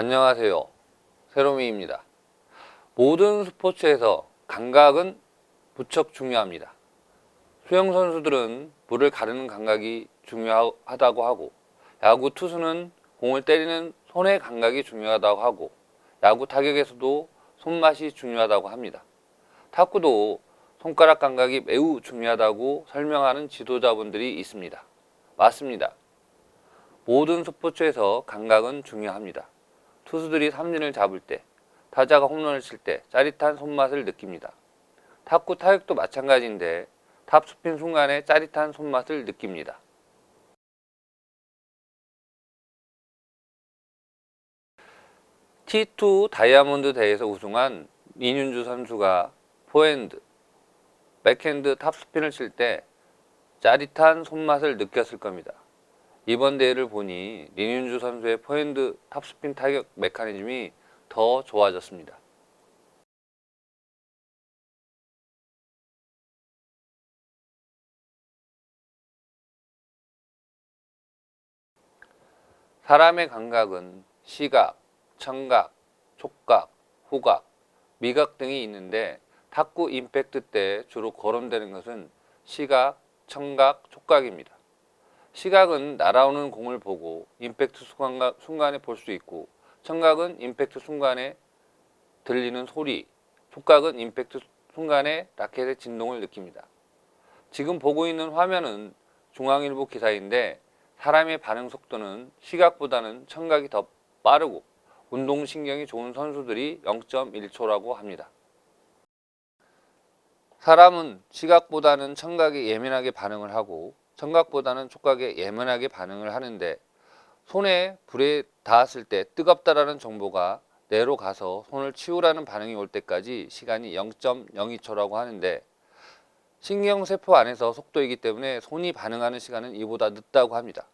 안녕하세요. 세로미입니다. 모든 스포츠에서 감각은 무척 중요합니다. 수영 선수들은 물을 가르는 감각이 중요하다고 하고, 야구 투수는 공을 때리는 손의 감각이 중요하다고 하고, 야구 타격에서도 손맛이 중요하다고 합니다. 탁구도 손가락 감각이 매우 중요하다고 설명하는 지도자분들이 있습니다. 맞습니다. 모든 스포츠에서 감각은 중요합니다. 투수들이 삼진을 잡을 때, 타자가 홈런을 칠 때 짜릿한 손맛을 느낍니다. 탁구 타격도 마찬가지인데 탑스핀 순간에 짜릿한 손맛을 느낍니다. T2 다이아몬드 대회에서 우승한 이윤주 선수가 포핸드, 백핸드 탑스핀을 칠 때 짜릿한 손맛을 느꼈을 겁니다. 이번 대회를 보니 린윤주 선수의 포핸드 탑스핀 타격 메커니즘이 더 좋아졌습니다. 사람의 감각은 시각, 청각, 촉각, 후각, 미각 등이 있는데 탁구 임팩트 때 주로 거론되는 것은 시각, 청각, 촉각입니다. 시각은 날아오는 공을 보고 임팩트 순간, 순간에 볼 수 있고 청각은 임팩트 순간에 들리는 소리, 촉각은 임팩트 순간에 라켓의 진동을 느낍니다. 지금 보고 있는 화면은 중앙일보 기사인데 사람의 반응 속도는 시각보다는 청각이 더 빠르고 운동신경이 좋은 선수들이 0.1초라고 합니다. 사람은 시각보다는 청각에 예민하게 반응을 하고 청각보다는 촉각에 예민하게 반응을 하는데 손에 불에 닿았을 때 뜨겁다라는 정보가 뇌로 가서 손을 치우라는 반응이 올 때까지 시간이 0.02초라고 하는데 신경세포 안에서 속도이기 때문에 손이 반응하는 시간은 이보다 늦다고 합니다.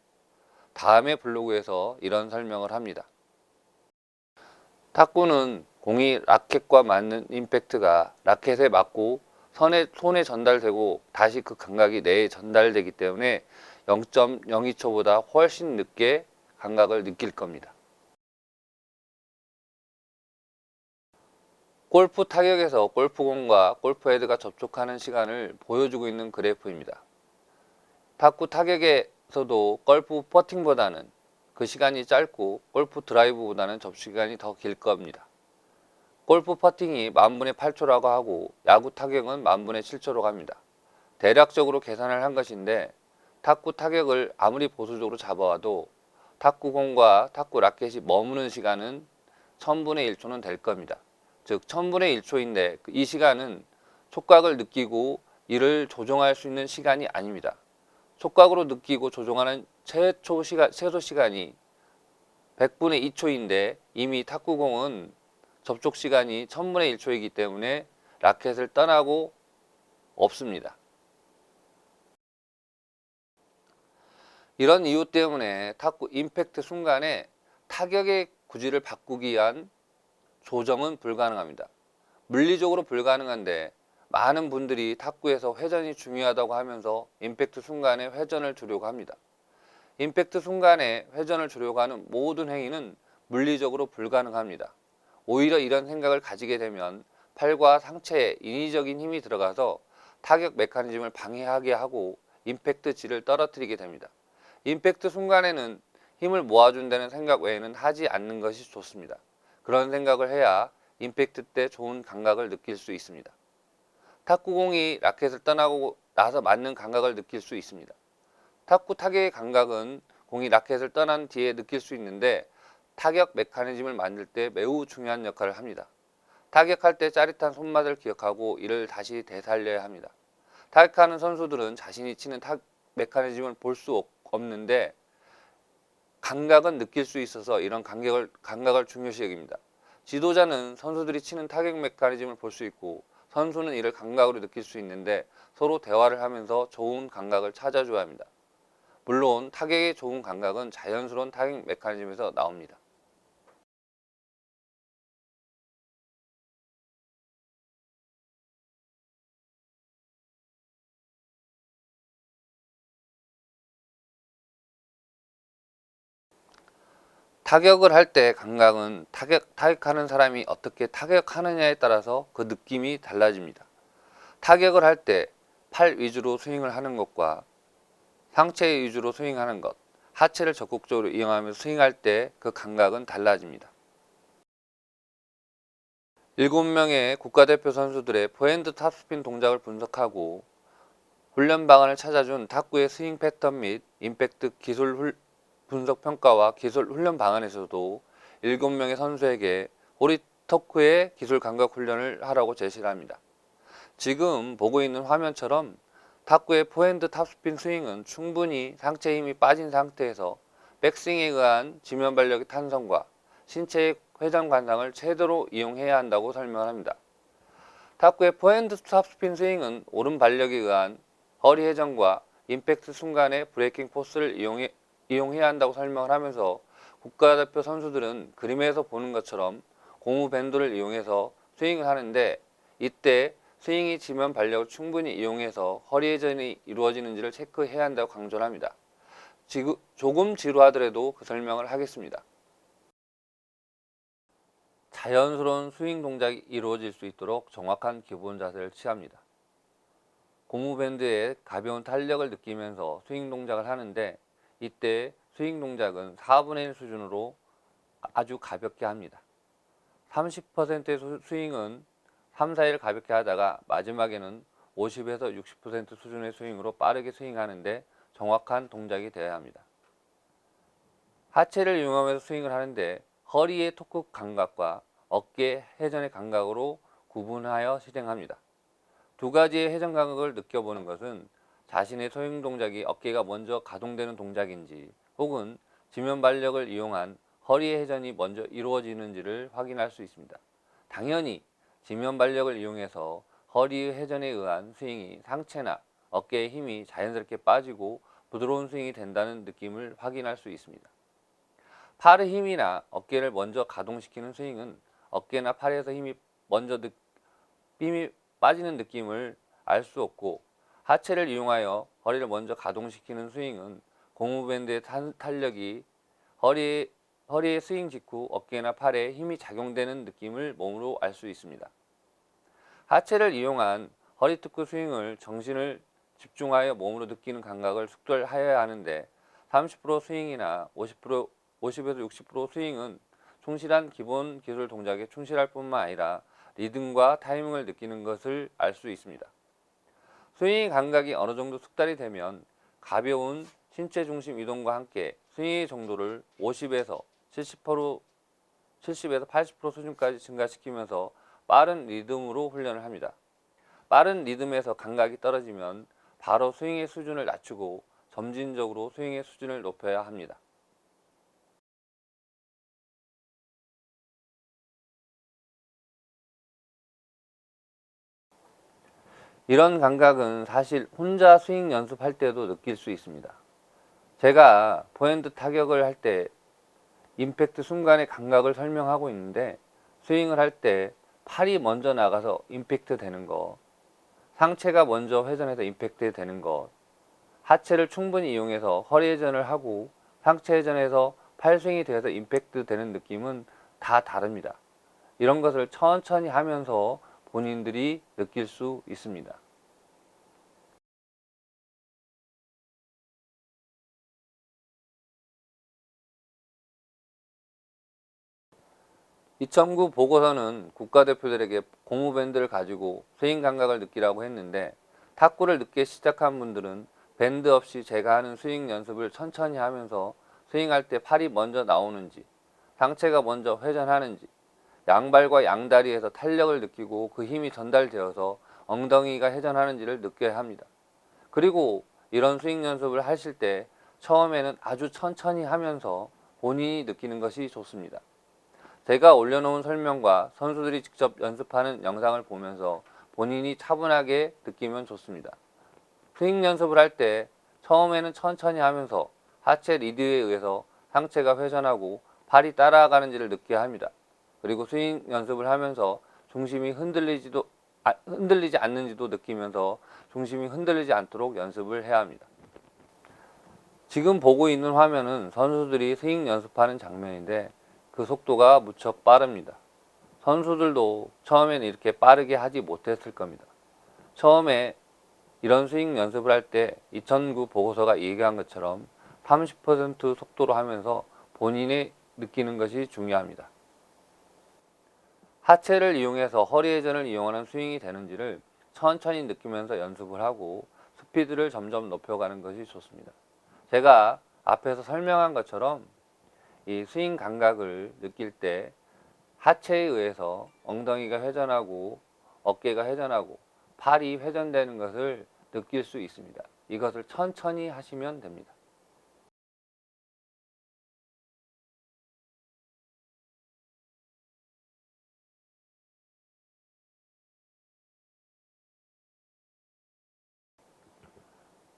다음의 블로그에서 이런 설명을 합니다. 탁구는 공이 라켓과 맞는 임팩트가 라켓에 맞고 선에, 손에 전달되고 다시 그 감각이 뇌에 전달되기 때문에 0.02초보다 훨씬 늦게 감각을 느낄 겁니다. 골프 타격에서 골프공과 골프 헤드가 접촉하는 시간을 보여주고 있는 그래프입니다. 탁구 타격에서도 골프 퍼팅보다는 그 시간이 짧고 골프 드라이브보다는 접촉 시간이 더 길 겁니다. 골프 퍼팅이 만분의 8초라고 하고 야구 타격은 만분의 7초로 갑니다. 대략적으로 계산을 한 것인데 탁구 타격을 아무리 보수적으로 잡아와도 탁구공과 탁구 라켓이 머무는 시간은 1000분의 1초는 될 겁니다. 즉 1000분의 1초인데 이 시간은 촉각을 느끼고 이를 조종할 수 있는 시간이 아닙니다. 촉각으로 느끼고 조종하는 최초 시간, 최소 시간이 100분의 2초인데 이미 탁구공은 접촉 시간이 1000분의 1초이기 때문에 라켓을 떠나고 없습니다. 이런 이유 때문에 탁구 임팩트 순간에 타격의 구질을 바꾸기 위한 조정은 불가능합니다. 물리적으로 불가능한데 많은 분들이 탁구에서 회전이 중요하다고 하면서 임팩트 순간에 회전을 주려고 합니다. 임팩트 순간에 회전을 주려고 하는 모든 행위는 물리적으로 불가능합니다. 오히려 이런 생각을 가지게 되면 팔과 상체에 인위적인 힘이 들어가서 타격 메커니즘을 방해하게 하고 임팩트 질을 떨어뜨리게 됩니다. 임팩트 순간에는 힘을 모아준다는 생각 외에는 하지 않는 것이 좋습니다. 그런 생각을 해야 임팩트 때 좋은 감각을 느낄 수 있습니다. 탁구공이 라켓을 떠나고 나서 맞는 감각을 느낄 수 있습니다. 탁구 타격의 감각은 공이 라켓을 떠난 뒤에 느낄 수 있는데 타격 메커니즘을 만들 때 매우 중요한 역할을 합니다. 타격할 때 짜릿한 손맛을 기억하고 이를 다시 되살려야 합니다. 타격하는 선수들은 자신이 치는 타 메커니즘을 볼 수 없는데 감각은 느낄 수 있어서 이런 감각을, 감각을 중요시 여깁니다. 지도자는 선수들이 치는 타격 메커니즘을 볼 수 있고 선수는 이를 감각으로 느낄 수 있는데 서로 대화를 하면서 좋은 감각을 찾아줘야 합니다. 물론 타격의 좋은 감각은 자연스러운 타격 메커니즘에서 나옵니다. 타격을 할 때 감각은 타격, 타격하는 사람이 어떻게 타격하느냐에 따라서 그 느낌이 달라집니다. 타격을 할 때 팔 위주로 스윙을 하는 것과 상체 위주로 스윙하는 것, 하체를 적극적으로 이용하면서 스윙할 때 그 감각은 달라집니다. 7명의 국가대표 선수들의 포핸드 탑스핀 동작을 분석하고 훈련 방안을 찾아준 탁구의 스윙 패턴 및 임팩트 기술 훌- 분석 평가와 기술 훈련 방안에서도 7명의 선수에게 호리 토크의 기술 감각 훈련을 하라고 제시를 합니다. 지금 보고 있는 화면처럼 탁구의 포핸드 탑스핀 스윙은 충분히 상체 힘이 빠진 상태에서 백스윙에 의한 지면 발력의 탄성과 신체의 회전 관상을 제대로 이용해야 한다고 설명을 합니다. 탁구의 포핸드 탑스핀 스윙은 오른 발력에 의한 허리 회전과 임팩트 순간의 브레이킹 포스를 이용해, 이용해야 한다고 설명을 하면서 국가대표 선수들은 그림에서 보는 것처럼 고무 밴드를 이용해서 스윙을 하는데 이때 스윙이 지면 발력을 충분히 이용해서 허리 회전이 이루어지는지를 체크해야 한다고 강조를 합니다. 지구, 조금 지루하더라도 그 설명을 하겠습니다. 자연스러운 스윙 동작이 이루어질 수 있도록 정확한 기본 자세를 취합니다. 고무밴드의 가벼운 탄력을 느끼면서 스윙 동작을 하는데 이때 스윙 동작은 4분의 1 수준으로 아주 가볍게 합니다. 30%의 수- 스윙은 3, 4일 가볍게 하다가 마지막에는 50에서 60% 수준의 스윙으로 빠르게 스윙하는데 정확한 동작이 되어야 합니다. 하체를 이용하면서 스윙을 하는데 허리의 토크 감각과 어깨 회전의 감각으로 구분하여 실행합니다. 두 가지의 회전 감각을 느껴보는 것은 자신의 소행 동작이 어깨가 먼저 가동되는 동작인지 혹은 지면 발력을 이용한 허리의 회전이 먼저 이루어지는지를 확인할 수 있습니다. 당연히 지면 발력을 이용해서 허리의 회전에 의한 스윙이 상체나 어깨의 힘이 자연스럽게 빠지고 부드러운 스윙이 된다는 느낌을 확인할 수 있습니다. 팔의 힘이나 어깨를 먼저 가동시키는 스윙은 어깨나 팔에서 힘이 먼저 느, 힘이 빠지는 느낌을 알 수 없고 하체를 이용하여 허리를 먼저 가동시키는 스윙은 고무밴드의 탄, 탄력이 허리, 허리의 스윙 직후 어깨나 팔에 힘이 작용되는 느낌을 몸으로 알 수 있습니다. 하체를 이용한 허리 특구 스윙을 정신을 집중하여 몸으로 느끼는 감각을 숙달하여야 하는데 30% 스윙이나 50% 50에서 60% 스윙은 충실한 기본 기술 동작에 충실할 뿐만 아니라 리듬과 타이밍을 느끼는 것을 알 수 있습니다. 스윙 감각이 어느 정도 숙달이 되면 가벼운 신체 중심 이동과 함께 스윙의 정도를 50에서 70% 70에서 80% 수준까지 증가시키면서 빠른 리듬으로 훈련을 합니다. 빠른 리듬에서 감각이 떨어지면 바로 스윙의 수준을 낮추고 점진적으로 스윙의 수준을 높여야 합니다. 이런 감각은 사실 혼자 스윙 연습할 때도 느낄 수 있습니다. 제가 포핸드 타격을 할 때 임팩트 순간의 감각을 설명하고 있는데 스윙을 할 때 팔이 먼저 나가서 임팩트 되는 것, 상체가 먼저 회전해서 임팩트 되는 것, 하체를 충분히 이용해서 허리 회전을 하고 상체 회전해서 팔 스윙이 돼서 임팩트 되는 느낌은 다 다릅니다. 이런 것을 천천히 하면서 본인들이 느낄 수 있습니다. (2009) 보고서는 국가대표들에게 고무밴드를 가지고 스윙 감각을 느끼라고 했는데 탁구를 늦게 시작한 분들은 밴드 없이 제가 하는 스윙 연습을 천천히 하면서 스윙할 때 팔이 먼저 나오는지 상체가 먼저 회전하는지 양발과 양다리에서 탄력을 느끼고 그 힘이 전달되어서 엉덩이가 회전하는지를 느껴야 합니다. 그리고 이런 스윙 연습을 하실 때 처음에는 아주 천천히 하면서 본인이 느끼는 것이 좋습니다. 제가 올려놓은 설명과 선수들이 직접 연습하는 영상을 보면서 본인이 차분하게 느끼면 좋습니다. 스윙 연습을 할 때 처음에는 천천히 하면서 하체 리드에 의해서 상체가 회전하고 팔이 따라가는지를 느껴야 합니다. 그리고 스윙 연습을 하면서 중심이 흔들리지도 아, 흔들리지 않는지도 느끼면서 중심이 흔들리지 않도록 연습을 해야 합니다. 지금 보고 있는 화면은 선수들이 스윙 연습하는 장면인데 그 속도가 무척 빠릅니다. 선수들도 처음에는 이렇게 빠르게 하지 못했을 겁니다. 처음에 이런 스윙 연습을 할 때 2009 보고서가 얘기한 것처럼 30% 속도로 하면서 본인이 느끼는 것이 중요합니다. 하체를 이용해서 허리 회전을 이용하는 스윙이 되는지를 천천히 느끼면서 연습을 하고 스피드를 점점 높여가는 것이 좋습니다. 제가 앞에서 설명한 것처럼 이 스윙 감각을 느낄 때 하체에 의해서 엉덩이가 회전하고 어깨가 회전하고 팔이 회전되는 것을 느낄 수 있습니다. 이것을 천천히 하시면 됩니다.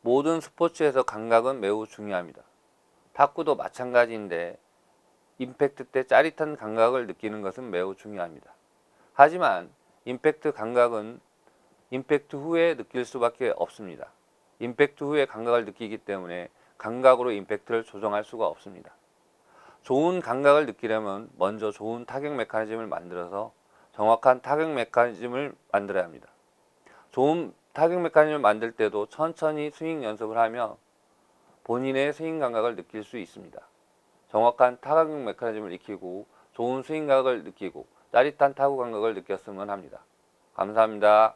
모든 스포츠에서 감각은 매우 중요합니다. 탁구도 마찬가지인데 임팩트 때 짜릿한 감각을 느끼는 것은 매우 중요합니다. 하지만 임팩트 감각은 임팩트 후에 느낄 수밖에 없습니다. 임팩트 후에 감각을 느끼기 때문에 감각으로 임팩트를 조정할 수가 없습니다. 좋은 감각을 느끼려면 먼저 좋은 타격 메커니즘을 만들어서 정확한 타격 메커니즘을 만들어야 합니다. 좋은 타격 메커니즘을 만들 때도 천천히 스윙 연습을 하며 본인의 스윙 감각을 느낄 수 있습니다. 정확한 타격 메커니즘을 익히고 좋은 스윙 감각을 느끼고 짜릿한 타구 감각을 느꼈으면 합니다. 감사합니다.